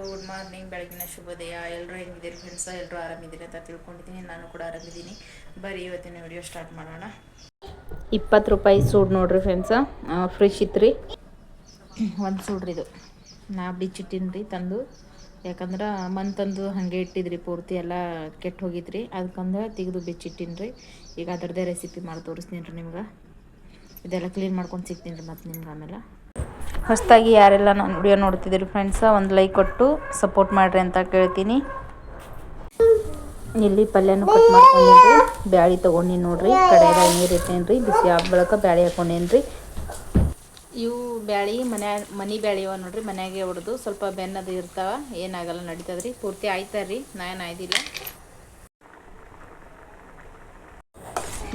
ಎಲ್ರಿಗೂ good morning ಬೆಳಗಿನ ಶುಭೋದಯ. ಎಲ್ಲರೂ ಹೆಂಗಿದ್ದೀರಿ ಫ್ರೆಂಡ್ಸ ಎಲ್ಲರೂ ಆರಾಮಿದ್ದೀರಿ ಅಂತ ತಿಳ್ಕೊಂಡಿದ್ದೀನಿ. ನಾನು ಕೂಡ ಆರಾಮಿದ್ದೀನಿ. ಬರೀ ಇವತ್ತಿನ ವಿಡಿಯೋ ಸ್ಟಾರ್ಟ್ ಮಾಡೋಣ. ಇಪ್ಪತ್ತು ರೂಪಾಯಿ ಸೂಡ್ ನೋಡ್ರಿ ಫ್ರೆಂಡ್ಸ ಫ್ರೆಶ್ ಇತ್ತು ರೀ ಒಂದು ಸೂಡ್ರಿ ಇದು. ನಾ ಬಿಚ್ಚಿಟ್ಟಿನಿ ರೀ ತಂದು. ಯಾಕಂದ್ರೆ ಮನ್ ತಂದು ಹಾಗೆ ಇಟ್ಟಿದ್ರಿ ಪೂರ್ತಿ ಎಲ್ಲ ಕೆಟ್ಟು ಹೋಗಿದ್ರಿ ಅದಕ್ಕಂದ್ರೆ ತೆಗೆದು ಬಿಚ್ಚಿಟ್ಟಿನಿ ರೀ. ಈಗ ಅದರದೇ ರೆಸಿಪಿ ಮಾಡಿ ತೋರಿಸ್ತೀನಿ ರೀ ನಿಮ್ಗೆ. ಇದೆಲ್ಲ ಕ್ಲೀನ್ ಮಾಡ್ಕೊಂಡು ಸಿಗ್ತೀನಿ ರೀ ಮತ್ತು ನಿಮ್ಗೆ ಆಮೇಲೆ. ಹೊಸದಾಗಿ ಯಾರೆಲ್ಲ ನನ್ನ ವಿಡಿಯೋ ನೋಡ್ತಿದ್ದೀರಿ ಫ್ರೆಂಡ್ಸ ಒಂದು ಲೈಕ್ ಕೊಟ್ಟು ಸಪೋರ್ಟ್ ಮಾಡಿರಿ ಅಂತ ಕೇಳ್ತೀನಿ. ಇಲ್ಲಿ ಪಲ್ಯನೂ ಕಟ್ ಮಾಡ್ಕೊಂಡೇನ್ರಿ. ಬ್ಯಾಳಿ ತೊಗೊಂಡಿನಿ ನೋಡ್ರಿ. ಕಡೆಯಾಗ ನೀರು ಇಟ್ಟೇನ್ರಿ. ಬಿಸಿ ಆದ ಬ್ಯಾಳಿ ಹಾಕೊಂಡೇನ್ರಿ. ಇವು ಬ್ಯಾಳಿ ಮನ್ಯಾ ಮನಿ ಬ್ಯಾಳಿ ಅವ ನೋಡ್ರಿ. ಮನ್ಯಾಗೆ ಹೊಡೆದು ಸ್ವಲ್ಪ ಬೆನ್ನದು ಇರ್ತಾವ. ಏನಾಗಲ್ಲ ನಡೀತದ್ರಿ. ಪೂರ್ತಿ ಆಯ್ತಾರ್ರಿ ನಾನು ಆಯ್ದಿಲ್ಲ.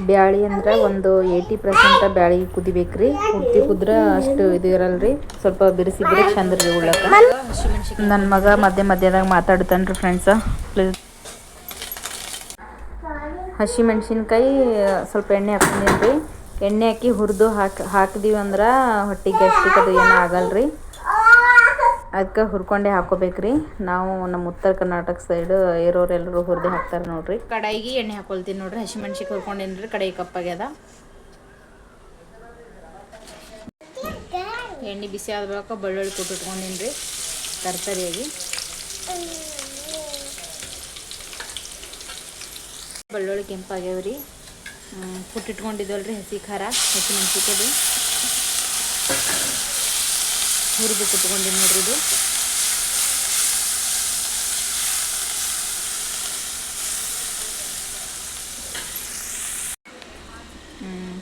ಬ್ಯಾಳಿ ಅಂದ್ರೆ ಒಂದು ಏಯ್ಟಿ ಪರ್ಸೆಂಟ್ ಬ್ಯಾಳಿ ಕುದಿಬೇಕ್ರಿ. ಕುದ್ದಿ ಕುದ್ರೆ ಅಷ್ಟು ಇದು ಇರಲ್ರಿ. ಸ್ವಲ್ಪ ಬಿರಿಸಿದ್ರೆ ಚಂದ ರೀ ಉಳ್ಳಕ್ಕೆ ನನ್ನ ಮಗ ಮಧ್ಯ ಮಧ್ಯದಾಗ ಮಾತಾಡ್ತಾನೆ ರೀ ಫ್ರೆಂಡ್ಸ ಪ್ಲೀಸ್ ಹಸಿ ಮೆಣಸಿನ್ಕಾಯಿ ಸ್ವಲ್ಪ ಎಣ್ಣೆ ಹಾಕ್ಕೊಂಡಿರಿ ಎಣ್ಣೆ ಹಾಕಿ ಹುರಿದು ಹಾಕಿ ಹಾಕಿದೀವಿ ಅಂದ್ರೆ ಹೊಟ್ಟೆಗೆ ಗ್ಯಾಸ್ಟಿಕ್ ಅದು ಏನೂ ಆಗಲ್ರಿ. ಅದಕ್ಕೆ ಹುರ್ಕೊಂಡೆ ಹಾಕೋಬೇಕ್ರಿ. ನಾವು ನಮ್ಮ ಉತ್ತರ ಕರ್ನಾಟಕ ಸೈಡ್ ಇರೋರೆಲ್ಲರೂ ಹುರಿದು ಹಾಕ್ತಾರೆ ನೋಡ್ರಿ. ಕಡಾಯಿಗೆ ಎಣ್ಣೆ ಹಾಕೊಳ್ತೀನಿ ನೋಡ್ರಿ. ಹಸಿಮೆಣ್ಸಿಗೆ ಹುರ್ಕೊಂಡೇನ್ರಿ, ಕಡಾಯಿ ಕಪ್ಪಾಗ್ಯದ ಎಣ್ಣೆ ಬಿಸಿ ಆದ ಬಳಿಕ ಬೆಳ್ಳುಳ್ಳಿ ಕೊಟ್ಟು ಇಟ್ಕೊಂಡೇನ್ರಿ, ತರ್ತರಿಯಾಗಿ. ಬೆಳ್ಳುಳ್ಳಿ ಕೆಂಪಾಗ್ಯಾವ್ರಿ. ಕುಟ್ಟಿಟ್ಕೊಂಡಿದ್ದಲ್ರಿ ಹಸಿ ಖಾರ ಹಸಿಮೆಣ್ಸಿಕ ಮೆಣಸಿಕಾಯಿ ಹುರಿದು ಕುಟ್ಕೊಂಡಿನಿ ನೋಡ್ರಿ ಇದು.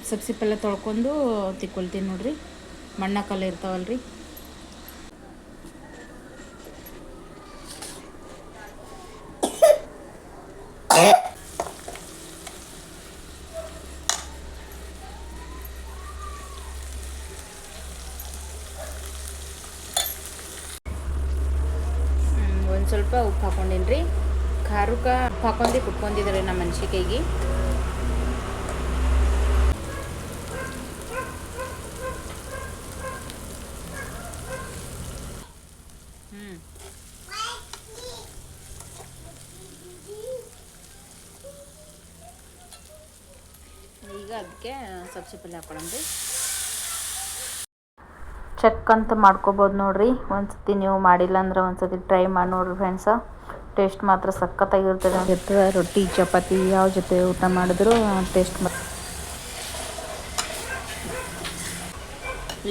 ಸಬ್ಸಿಪ್ಪೆಲ್ಲ ತೊಳ್ಕೊಂಡು ತಿಕ್ಕೊಳ್ತೀನಿ ನೋಡ್ರಿ. ಮಣ್ಣ ಕಲ್ಲು ಇರ್ತಾವಲ್ರಿ. ಒಂದು ಸ್ವಲ್ಪ ಉಪ್ಪು ಹಾಕೊಂಡಿನಿ ರೀ. ಖಾರಕ್ಕೆ ಉಪ್ಪು ಹಾಕೊಂಡು ಕುಟ್ಕೊಂಡಿದ್ದಾರೆ ನಮ್ಮ ಮನ್ಸಿಕಾಯಿಗೆ ಈಗ ಅದಕ್ಕೆ ಸಬ್ಸಿ ಪಲ್ಯ ಹಾಕೊಳ್ಳೋಣ ಚೆಕ್ ಅಂತ ಮಾಡ್ಕೋಬೋದು ನೋಡ್ರಿ. ಒಂದ್ಸತಿ ನೀವು ಮಾಡಿಲ್ಲ ಅಂದ್ರೆ ಒಂದ್ಸತಿ ಟ್ರೈ ಮಾಡಿ ನೋಡ್ರಿ ಫ್ರೆಂಡ್ಸ ಟೇಸ್ಟ್ ಮಾತ್ರ ಸಖತ್ತಾಗಿರ್ತದೆ ಇರ್ತದೆ ರೊಟ್ಟಿ ಚಪಾತಿ ಯಾವ ಜೊತೆ ಊಟ ಮಾಡಿದ್ರು ಟೇಸ್ಟ್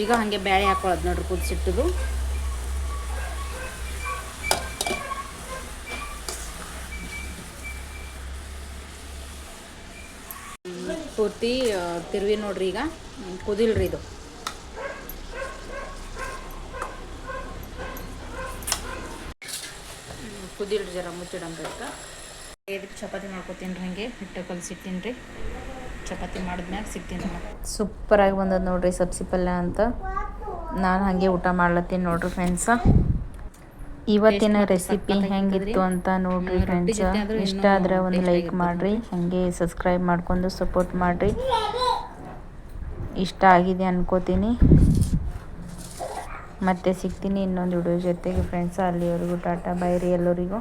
ಈಗ ಹಾಗೆ ಬೇಳೆ ಹಾಕೊಳ್ಳೋದು ನೋಡ್ರಿ ಕುದಿಸಿಟ್ಟದು ಪೂರ್ತಿ ತಿರುವಿ ನೋಡ್ರಿ ಈಗ. ಕುದಿಲ್ರಿ ಇದು. ಕುದಿಲ್ರಿ ಜರ ಮುಚ್ಚಿಡಂತ ಇದಕ್ಕೆ ಚಪಾತಿ ಮಾಡ್ಕೊತೀನಿ ರೀ ಹಂಗೆ? ಹಿಟ್ಟು ಕಲಸಿಟ್ಟಿನಿ ರೀ. ಚಪಾತಿ ಮಾಡಿದ್ಮ್ಯಾಗ ಸಿಗ್ತೀನಿ ಸೂಪರಾಗಿ ಬಂದದ ನೋಡ್ರಿ ಸಬ್ಸಿ ಪಲ್ಯ ಅಂತ. ನಾನು ಹಾಗೆ ಊಟ ಮಾಡ್ಲತ್ತೀನಿ ನೋಡ್ರಿ ಫ್ರೆಂಡ್ಸ ಇವತ್ತಿನ ರೆಸಿಪಿ ಹೆಂಗಿತ್ತು ಅಂತ ನೋಡ್ರಿ ಫ್ರೆಂಡ್ಸ ಇಷ್ಟ ಆದ್ರೆ ಒಂದು ಲೈಕ್ ಮಾಡ್ರಿ. ಹಾಗೆ ಸಬ್ಸ್ಕ್ರೈಬ್ ಮಾಡ್ಕೊಂಡು ಸಪೋರ್ಟ್ ಮಾಡ್ರಿ. ಇಷ್ಟ ಆಗಿದೆ ಅನ್ಕೋತೀನಿ. ಮತ್ತೆ ಸಿಗ್ತೀನಿ ಇನ್ನೊಂದು ವಿಡಿಯೋ ಜೊತೆಗೆ ಫ್ರೆಂಡ್ಸ್ ಅಲ್ಲಿವರೆಗೂ ಟಾಟಾ ಬೈ ರೀ ಎಲ್ಲರಿಗೂ.